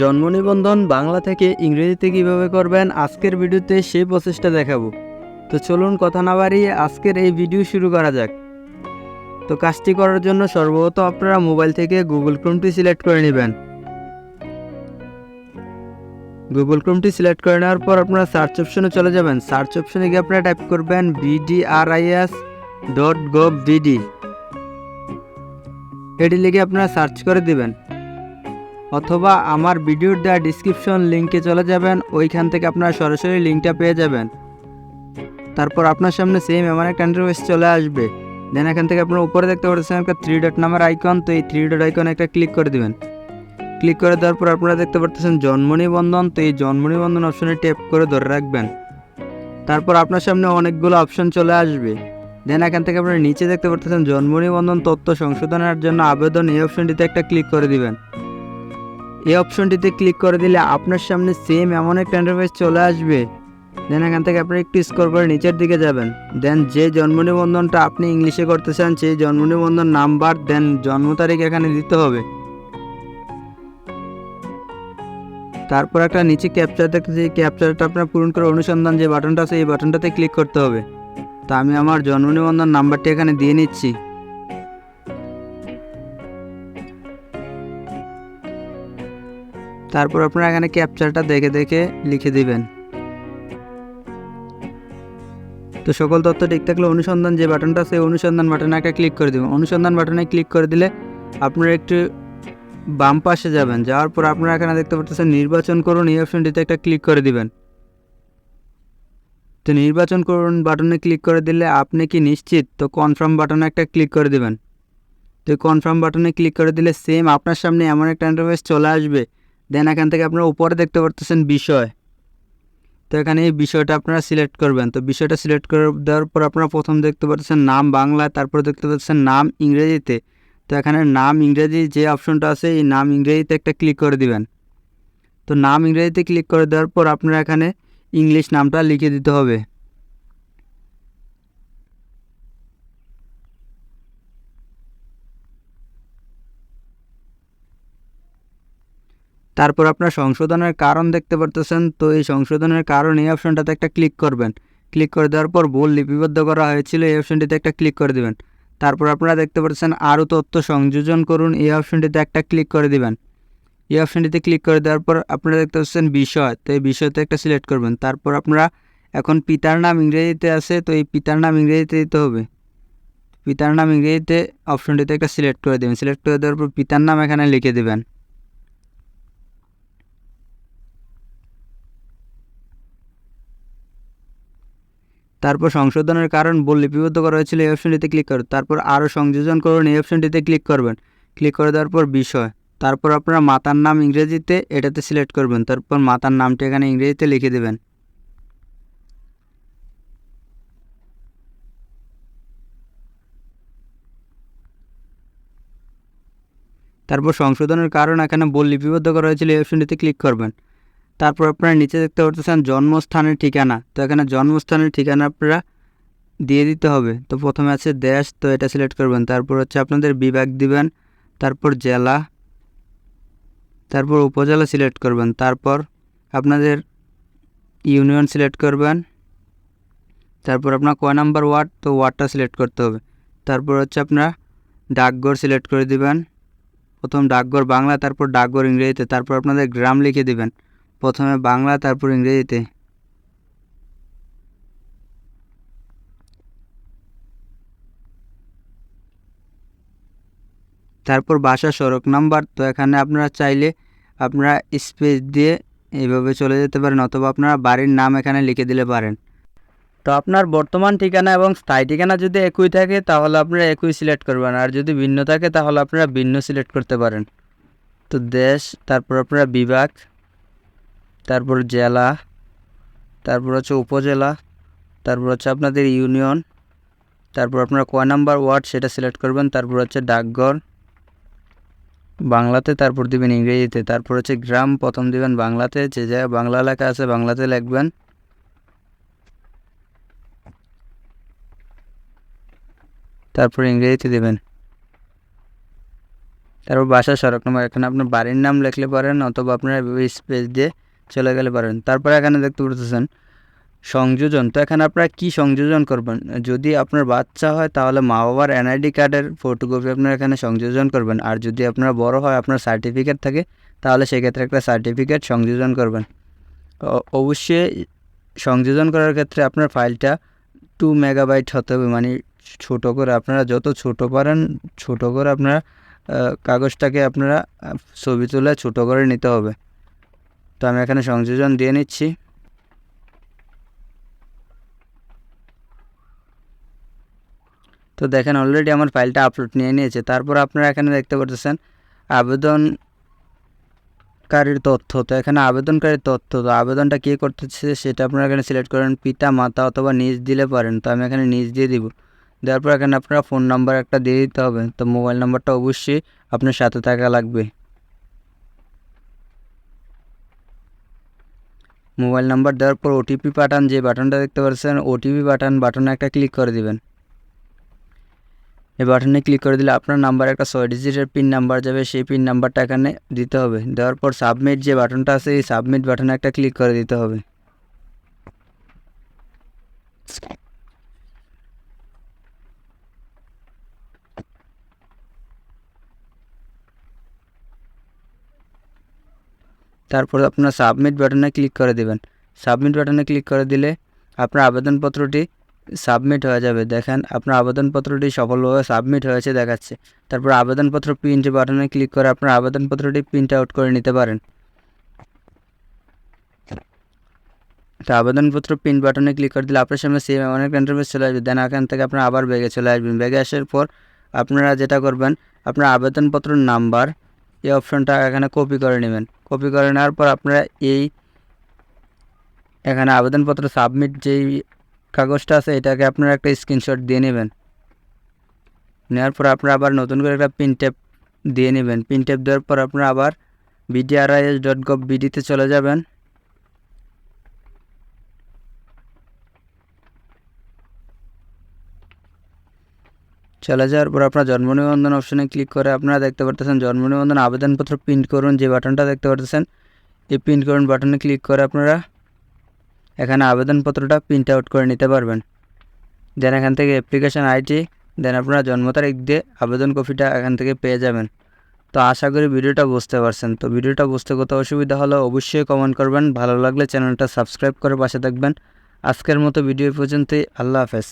জন্ম নিবন্ধন বাংলা থেকে ইংরেজিতে কীভাবে করবেন আজকের ভিডিওতে সেই প্রচেষ্টা দেখাবো। তো চলুন কথা না বাড়িয়ে আজকের এই ভিডিও শুরু করা যাক। তো কাজটি করার জন্য সর্বপ্রথম আপনারা মোবাইল থেকে গুগল ক্রোমটি সিলেক্ট করে নেবেন। গুগল ক্রোমটি সিলেক্ট করে নেওয়ার পর আপনারা সার্চ অপশনে চলে যাবেন। সার্চ অপশনে গিয়ে আপনারা টাইপ করবেন বিডিআরআইএস ডট গভ বিডি এটি লিখে আপনারা সার্চ করে দিবেন। অথবা আমার ভিডিওর দেওয়া ডিসক্রিপশন লিঙ্কে চলে যাবেন, ওইখান থেকে আপনারা সরাসরি লিঙ্কটা পেয়ে যাবেন। তারপর আপনার সামনে সেম এমন একটা ইন্টারফেস চলে আসবে। দেন এখান থেকে আপনার উপরে দেখতে পাচ্ছেন একটা থ্রি ডট নামের আইকন তো এই থ্রি ডট আইকনে একটা ক্লিক করে দেবেন। ক্লিক করে দেওয়ার পর আপনারা দেখতে পাচ্ছেন জন্ম নিবন্ধন, তো এই জন্ম নিবন্ধন অপশনে ট্যাপ করে ধরে রাখবেন। তারপর আপনার সামনে অনেকগুলো অপশন চলে আসবে। দেন এখান থেকে আপনারা নিচে দেখতে পাচ্ছেন জন্ম নিবন্ধন, তথ্য সংশোধনের জন্য আবেদন, এই অপশনটিতে একটা ক্লিক করে দিবেন। এই অপশনটিতে ক্লিক করে দিলে আপনার সামনে সেম এমন একটা ইন্টারফেস চলে আসবে। দেন এখান থেকে আপনি একটু স্কোর করে নিচের দিকে যাবেন। দেন যে জন্ম নিবন্ধনটা আপনি ইংলিশে করতে চান, সেই জন্ম নিবন্ধন নাম্বার দেন জন্ম তারিখ এখানে দিতে হবে। তারপর একটা নিচে ক্যাপচার দেখতেছি ক্যাপচারটা আপনার পূরণ করে অনুসন্ধান যে বাটনটা আছে, এই বাটনটাতে ক্লিক করতে হবে। তা আমি আমার জন্ম নিবন্ধন নাম্বারটি এখানে দিয়ে নিচ্ছি। তারপর আপনারা এখানে ক্যাপচারটা দেখে দেখে লিখে দিবেন। তো সকল তথ্য ঠিক থাকলে অনুসন্ধান যে বাটনটা সেই অনুসন্ধান বাটনে একটা ক্লিক করে দেবেন। অনুসন্ধান বাটনে ক্লিক করে দিলে আপনারা একটু বাম পাশে যাবেন। যাওয়ার পর আপনারা এখানে দেখতে পাচ্ছেন নির্বাচন করুন, এই অপশনটিতে একটা ক্লিক করে দিবেন। তো নির্বাচন করুন বাটনে ক্লিক করে দিলে আপনি কি নিশ্চিত? তো কনফার্ম বাটনে একটা ক্লিক করে দিবেন। তো কনফার্ম বাটনে ক্লিক করে দিলে সেম আপনার সামনে এমন একটা ইন্টারফেস চলে আসবে দেন এখান থেকে আপনারা উপরে দেখতে পারতেছেন বিষয়। তো এখানে এই বিষয়টা আপনারা সিলেক্ট করবেন। তো বিষয়টা সিলেক্ট করে দেওয়ার পর আপনারা প্রথম দেখতে পাচ্ছেন নাম বাংলা, তারপর দেখতে পাচ্ছেন নাম ইংরেজিতে। তো এখানে নাম ইংরেজি যে অপশনটা আছে, এই নাম ইংরেজিতে একটা ক্লিক করে দিবেন। তো নাম ইংরেজিতে ক্লিক করে দেওয়ার পর আপনারা এখানে ইংলিশ নামটা লিখে দিতে হবে। তারপর আপনার সংশোধনের কারণ দেখতে পারতেছেন, তো এই সংশোধনের কারণ এই অপশনটাতে একটা ক্লিক করবেন। ক্লিক করে দেওয়ার পর ভুল লিপিবদ্ধ করা হয়েছিল, এই অপশনটিতে একটা ক্লিক করে দিবেন। তারপর আপনারা দেখতে পাচ্ছেন আরও তথ্য সংযোজন করুন, এই অপশনটিতে একটা ক্লিক করে দিবেন। এই অপশনটিতে ক্লিক করে দেওয়ার পর আপনারা দেখতে পাচ্ছেন বিষয়, তো এই বিষয়তে একটা সিলেক্ট করবেন। তারপর আপনারা এখন পিতার নাম ইংরেজিতে আছে, তো এই পিতার নাম ইংরেজিতে দিতে হবে। পিতার নাম ইংরেজিতে অপশনটিতে একটা সিলেক্ট করে দেবেন। সিলেক্ট করে দেওয়ার পর পিতার নাম এখানে লিখে দেবেন। তারপর সংশোধনের কারণ বল লিপিবদ্ধ করা হয়েছিল এই অপশনটিতে ক্লিক করুন তারপর আরও সংযোজন করুন এই অপশনটিতে ক্লিক করবেন। ক্লিক করে দেওয়ার পর বিষয়। তারপর আপনারা মাতার নাম ইংরেজিতে এটাতে সিলেক্ট করবেন। তারপর মাতার নামটি এখানে ইংরেজিতে লিখে দেবেন। তারপর সংশোধনের কারণ এখানে বল লিপিবদ্ধ করা হয়েছিল এই অপশনটিতে ক্লিক করবেন। তারপর আপনারা নিচে দেখতে পাচ্ছেন জন্মস্থানের ঠিকানা। তো এখানে জন্মস্থানের ঠিকানা আপনারা দিয়ে দিতে হবে। তো প্রথমে আছে দেশ, তো এটা সিলেক্ট করবেন। তারপর হচ্ছে আপনাদের বিভাগ দিবেন, তারপর জেলা, তারপর উপজেলা সিলেক্ট করবেন, তারপর আপনাদের ইউনিয়ন সিলেক্ট করবেন, তারপর আপনার কয় নাম্বার ওয়ার্ড, তো ওয়ার্ডটা সিলেক্ট করতে হবে। তারপর হচ্ছে আপনারা ডাকঘর সিলেক্ট করে দিবেন। প্রথম ডাকঘর বাংলা, তারপর ডাকঘর ইংরেজিতে, তারপর আপনাদের গ্রাম লিখে দিবেন। প্রথমে বাংলা, তারপর ইংরেজিতে। তারপর বাসা সড়ক নাম্বার, তো এখানে আপনারা চাইলে আপনারা স্পেস দিয়ে এইভাবে চলে যেতে পারেন, অথবা আপনারা বাড়ির নাম এখানে লিখে দিলে পারেন। তো আপনার বর্তমান ঠিকানা এবং স্থায়ী ঠিকানা যদি একই থাকে, তাহলে আপনারা একই সিলেক্ট করবেন, আর যদি ভিন্ন থাকে, তাহলে আপনারা ভিন্ন সিলেক্ট করতে পারেন। তো দেশ, তারপর আপনারা বিভাগ। তারপর জেলা, তারপর হচ্ছে উপজেলা, তারপর হচ্ছে আপনাদের ইউনিয়ন, তারপর আপনারা কয় নাম্বার ওয়ার্ড সেটা সিলেক্ট করবেন, তারপর হচ্ছে ডাকঘর, বাংলাতে তারপর দিবেন ইংরেজিতে, তারপর হচ্ছে গ্রাম প্রথম দিবেন বাংলাতে, যে জায়গায় বাংলা লেখা আছে বাংলাতে লিখবেন। তারপর ইংরেজিতে দেবেন। তারপর বাসা সড়ক নম্বর, এখানে আপনার বাড়ির নাম লিখলে পারেন, অথবা আপনারা স্পেস দিয়ে চলে গেলে পারেন। তারপরে এখানে দেখতে পাচ্ছেন সংযোজন। তো এখানে আপনারা কি সংযোজন করবেন? যদি আপনার বাচ্চা হয়, তাহলে মা বাবার এনআইডি কার্ডের ফটোকপি আপনারা এখানে সংযোজন করবেন। আর যদি আপনার বড় হয়, আপনার সার্টিফিকেট থাকে, তাহলে সেক্ষেত্রে একটা সার্টিফিকেট সংযোজন করবেন। অবশ্যই সংযোজন করার ক্ষেত্রে আপনার ফাইলটা টু মেগাবাইট হতে হবে। মানে ছোট করে আপনারা যত ছোট পারেন, ছোট করে আপনারা কাগজটাকে আপনারা ছবি তুলে ছোট করে নিতে হবে। তো আমি এখানে সংযোজন দিয়ে নিচ্ছি। তো দেখেন অলরেডি আমার ফাইলটা আপলোড নিয়ে নিয়েছে। তারপর আপনারা এখানে দেখতে পাচ্ছেন আবেদনকারীর তথ্য। তো এখানে আবেদনকারীর তথ্য, তো আবেদনটা কে করতেছে সেটা আপনারা এখানে সিলেক্ট করেন, পিতা, মাতা অথবা নিজ দিলে পারেন। তো আমি এখানে নিজ দিয়ে দিব। দেওয়ার পর এখানে আপনারা ফোন নাম্বার একটা দিয়ে দিতে হবে। তো মোবাইল নাম্বারটা অবশ্যই আপনার সাথে থাকা লাগবে। মোবাইল নাম্বার দেওয়ার পর ওটিপি পাঠান, যে বাটনটা দেখতে পাচ্ছেন ওটিপি বাটন, বাটনে একটা ক্লিক করে দিবেন। এই বাটনে ক্লিক করে দিলে আপনার নাম্বার একটা ছয় ডিজিটের পিন নাম্বার যাবে, সেই পিন নাম্বারটা এখানে দিতে হবে। দেওয়ার পর সাবমিট যে বাটনটা আছে, এই সাবমিট বাটনে একটা ক্লিক করে দিতে হবে। তারপর আপনার সাবমিট বাটনে ক্লিক করে দিবেন। সাবমিট বাটনে ক্লিক করে দিলে আপনার আবেদনপত্রটি সাবমিট হয়ে যাবে। দেখেন, আপনার আবেদনপত্রটি সফলভাবে সাবমিট হয়েছে, দেখাচ্ছে। তারপর আবেদনপত্র প্রিন্ট বাটনে ক্লিক করে আপনার আবেদনপত্রটি প্রিন্ট আউট করে নিতে পারেন। তো আবেদনপত্র প্রিন্ট বাটনে ক্লিক করে দিলে আপনার সামনে সেম অনেক ইন্টারভিউ চলে আসবে। দেন এখান থেকে আপনার আবার ব্যাগে চলে আসবেন। ব্যাগে আসার পর আপনারা যেটা করবেন, আপনার আবেদনপত্রের নাম্বার এই অপশনটা এখানে কপি করে নেবেন। কপি করে নেওয়ার পর আপনারা এই এখানে আবেদনপত্র সাবমিট যেই কাগজটা আছে, এটাকে আপনারা একটা স্ক্রিনশট দিয়ে নেবেন। নেওয়ার পর আপনারা আবার নতুন করে একটা পিন ট্যাপ দিয়ে নেবেন। পিন ট্যাপ দেওয়ার পর আপনারা আবার বিডিআরআইএস ডট গভ বিডিতে চলে যাবেন। চলে যাওয়ার পর আপনার জন্ম নিবন্ধন অপশনে ক্লিক করে আপনারা দেখতে পারতেছেন জন্ম নিবন্ধন আবেদনপত্র প্রিন্ট করুন যে বাটনটা দেখতে পারতেছেন, এই প্রিন্ট করুন বাটনে ক্লিক করে আপনারা এখানে আবেদনপত্রটা প্রিন্ট আউট করে নিতে পারবেন। দেন এখান থেকে অ্যাপ্লিকেশান আইডি দেন আপনারা জন্ম তারিখ দিয়ে আবেদন কপিটা এখান থেকে পেয়ে যাবেন। তো আশা করি ভিডিওটা বুঝতে পারছেন। তো ভিডিওটা বুঝতে কোথাও অসুবিধা হলে অবশ্যই কমেন্ট করবেন। ভালো লাগলে চ্যানেলটা সাবস্ক্রাইব করে পাশে থাকবেন। আজকের মতো ভিডিও পর্যন্তই। আল্লাহ হাফেজ।